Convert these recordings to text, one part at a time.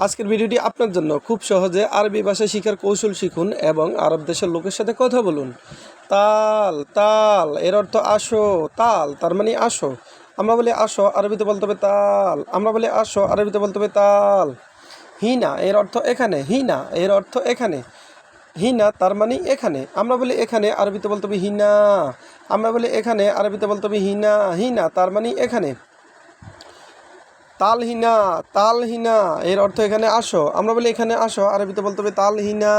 আজকের ভিডিওটি আপনার জন্য খুব সহজে আরবি ভাষা শিখার কৌশল শিখুন এবং আরব দেশের লোকের সাথে কথা বলুন। তাল তাল, এর অর্থ আসো, তাল, তার মানে আসো। আমরা বলি আসো, আরবিতে বলতে হবে তাল। আমরা বলি আসো, আরবিতে বলতে হবে তাল। হিনা, এর অর্থ এখানে। হিনা, এর অর্থ এখানে। হিনা, তার মানে এখানে। আমরা বলি এখানে, আরবিতে বলতে হবে হিনা। আমরা বলি এখানে, আরবিতে বলতে হবে হিনা। হিনা, তার মানে এখানে। তালহিনা তালহিনা, এর অর্থ এখানে আসো। আমরা বলি এখানে আসো, আরবিতে বলতে হবে তালহিনা।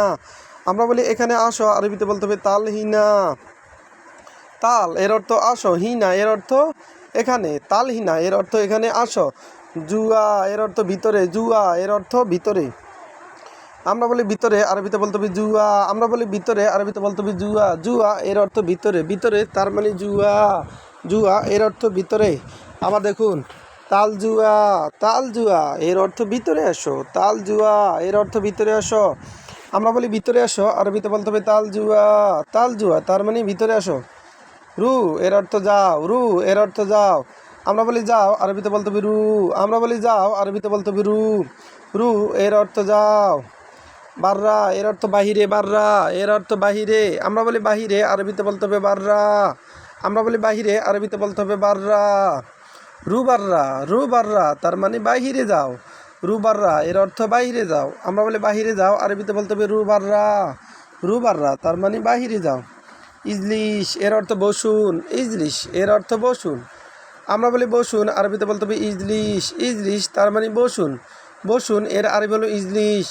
আমরা বলি এখানে আসো, আরবিতে বলতে হবে তালহিনা। তাল, এর অর্থ আসো, হিনা, এর অর্থ এখানে। তালহিনা, এর অর্থ এখানে আসো। জুয়া, এর অর্থ ভিতরে। জুয়া, এর অর্থ ভিতরে। আমরা বলি ভিতরে, আরবিতে বলতে হবে জুয়া। আমরা বলি ভিতরে, আরবিতে বলতে হবে জুয়া। জুয়া, এর অর্থ ভিতরে। ভিতরে তার মানে জুয়া। জুয়া, এর অর্থ ভিতরে। আবার দেখুন তাল জুয়া তাল জুয়া এর অর্থ ভিতরে আসো তাল জুয়া এর অর্থ ভিতরে আসো আমরা বলি ভিতরে আসো আরবিতে বলতে হবে তাল জুয়া তাল জুয়া তার মানে ভিতরে আসো রু, এর অর্থ যাও, রু, এর অর্থ যাও। আমরা বলি যাও, আরবিতে বলতে হবে রু। আমরা বলি যাও, আরবিতে বলতে হবে রু। রু, এর অর্থ যাও। বাররা, এর অর্থ বাহিরে, বাররা, এর অর্থ বাহিরে। আমরা বলি বাহিরে, আরবিতে বলতে হবে বাররা। আমরা বলি বাহিরে, আরবিতে বলতে হবে বাররা। রু বাররা তার মানে বাহিরে যাও। রুবাররা, এর অর্থ বাহিরে যাও। আমরা বলে বাহিরে যাও, আরবিতে বলতে হবে রুবাররা। রুবাররা, তার মানে বাহিরে যাও। ইজলিশ, এর অর্থ বসুন। ইজলিশ, এর অর্থ বসুন। আমরা বলি বসুন, আরবিতে বলতে হবে ইজলিশ। ইজলিশ, তার মানে বসুন। বসুন, এর আরবি হলো ইজলিশ।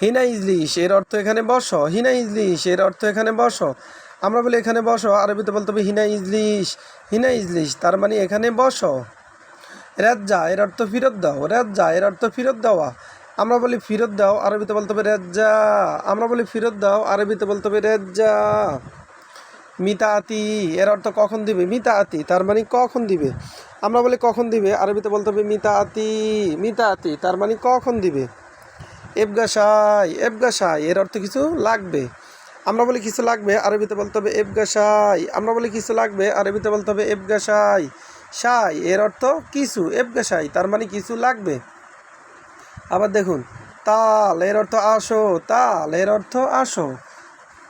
হিনা ইজলিশ, এর অর্থ এখানে বসো। হিনা ইজলিশ, এর অর্থ এখানে বসো। আমরা বলি এখানে বসো, আরবিতে বলতে হবে হিনা ইজলিশ। হিনা ইজলিশ, তার মানে এখানে বসো। রেজ্জা, এর অর্থ ফেরত দাও। রেজ্জা, এর অর্থ ফেরত দেওয়া। আমরা বলি ফেরত দাও, আরবিতে বলতে হবে রেজ্জা। আমরা বলি ফেরত দাও, আরবিতে বলতে হবে রেজ্জা। মিতা আতি এর অর্থ কখন দিবে? মিতা আতি তার মানে কখন দিবে? আমরা বলি কখন দিবে? আরবিতে বলতে হবে মিতা আতি মিতা আতি তার মানে কখন দিবে? এবগাসাই এবগাসাই এর অর্থ কিছু লাগবে। আমরা বলি কিছু লাগবে, আরবিতে বলতে হবে এবগাসাই আমরা বলি কিছু লাগবে, আরবিতে বলতে হবে এবগাসাই সাই, এর অর্থ কিছু এবগাসাই তার মানে কিছু লাগবে। আবার দেখুন, তাল, এর অর্থ আসো, তাল, এর অর্থ আসো।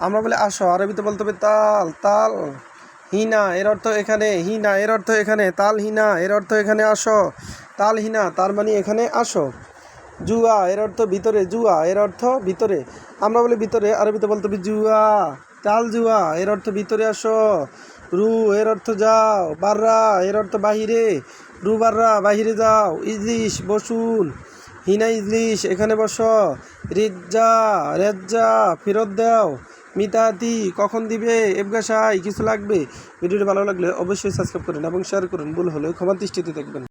আমরা বলি আসো, আরবিতে বলতে হবে তাল তাল, হিনা, এর অর্থ এখানে, হিনা, এর অর্থ এখানে, তাল, হিনা, এর অর্থ এখানে আসো, তাল, হিনা, তার মানে এখানে আসো। জুয়া, এর অর্থ ভিতরে, জুয়া, এর অর্থ ভিতরে। আমরা বলি ভিতরে, আরবিতে বলতে হবে জুয়া তাল জুয়া, এর অর্থ ভিতরে আসো। রু, এর অর্থ যাও। বাররা, এর অর্থ বাহিরে। রু, বাররা, বাহিরে যাও। ইজলিশ, বসুন। হিনা, ইজলিশ, এখানে বসো। রেজ্জা রেজ্জা, ফেরত দাও। মিতাতি কখন দিবে? এবগাসাই কিছু লাগবে? ভিডিওটি ভালো লাগলে অবশ্যই সাবস্ক্রাইব করুন এবং শেয়ার করুন। ভুল হলে ক্ষমা দৃষ্টিতে দেখবেন।